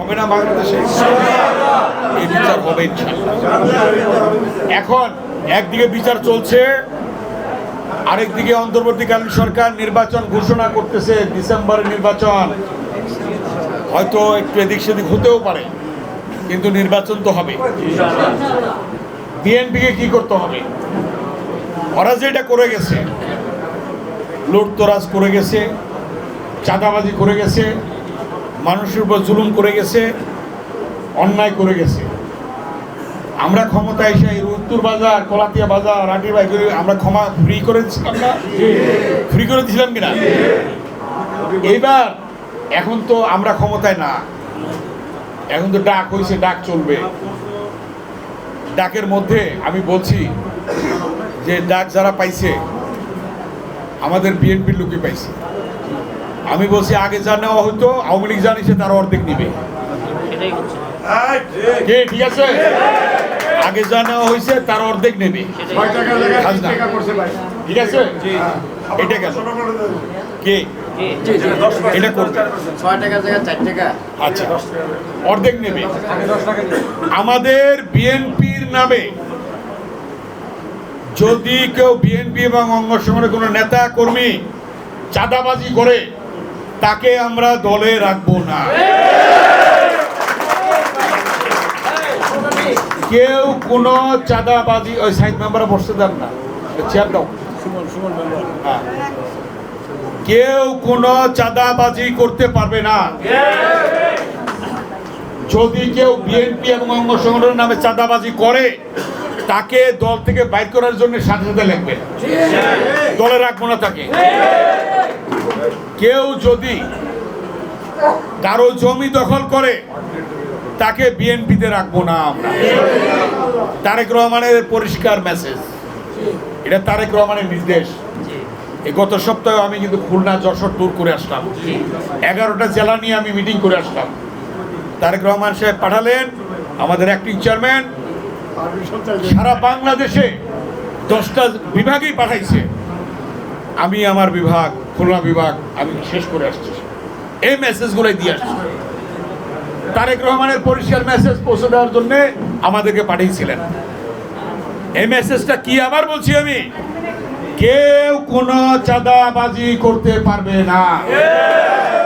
হবে না বাংলাদেশে? এই বিচার হবে এখন একদিকে বিচার চলছে, আরেকদিকে অন্তর্বর্তীকালীন সরকার নির্বাচন ঘোষণা করতেছে ডিসেম্বরের নির্বাচন। হয়তো একটু এদিক সেদিক হতেও পারে, কিন্তু নির্বাচন তো হবে। বিএনপিকে কি করতে হবে? ওরা যেটা করে গেছে, লুটতরাজ করে গেছে, চাঁদাবাজি করে গেছে মানুষের উপর জুলুম করে গেছে অন্যায় করে গেছে। আমরা ক্ষমতা এসে উত্তর বাজার কলাতিয়া বাজার রাটিবা এগুলি আমরা ক্ষমা ফ্রি করে দিচ্ছিলাম না? ফ্রি করে দিয়েছিলাম কিনা? এইবার এখন তো আমরা ক্ষমতায় না। এখন তো ডাক হয়েছে ডাক চলবে। ডাকের মধ্যে আমি বলছি যে ডাক যারা পাইছে আমাদের বিএনপির লোকই পাইছে। আমি বলছি আগে যা নেওয়া হতো আওয়ামী লীগ জানিছে তার অর্ধেক নিবে। ঠিক। আছে? আগে যা নেওয়া হয়েছে তার অর্ধেক নেবে। ঠিক আছে? এটা কেন কে? এটা করবে। ছয় টাকা জায়গায় চার টাকা। আচ্ছা। অর্ধেক নেবে। আমাদের বিএনপির নামে যদি কেউ বিএনপি এবং অঙ্গ সংগঠনের কোনো নেতা কর্মী চাঁদাবাজি করে তাকে আমরা দলে রাখব না। কেউ কোনো চাঁদাবাজি ওই সাইড মেম্বারে বসতে দেন না। চেয়ার দাও। হ্যাঁ। কেউ কোনো চাঁদাবাজি করতে পারবে না। যদি কেউ বিএনপি এবং অঙ্গ সংগঠনের নামে চাঁদাবাজি করে তাকে দল থেকে বাইর করার জন্য সাথে সাথে লিখবে। দলে রাখব না তাকে। কেউ যদি কারও জমি দখল করে, তাকে বিএনপিতে রাখব না আমরা। তারেক রহমানের পরিষ্কার মেসেজ এটা তারেক রহমানের নির্দেশ। গত সপ্তাহে আমি কিন্তু খুলনা, যশোর ট্যুর করে আসলাম। এগারোটা জেলা নিয়ে আমি মিটিং করে আসলাম। তারেক রহমান সাহেব পাঠালেন, আমাদের অ্যাক্টিং চেয়ারম্যান সারা বাংলাদেশে দশটা বিভাগেই পাঠাইছে। আমি আমার বিভাগ, খুলনা বিভাগ, আমি শেষ করে আসছি। এই মেসেজগুলোই দিয়ে আসছি। তারেক রহমানের পরিষ্কার মেসেজ পৌঁছে দেওয়ার জন্যে আমাদেরকে পাঠিয়েছিলেন। এই মেসেজটা কি আবার বলছি আমি? কেউ কোনো চাঁদাবাজি করতে পারবে না।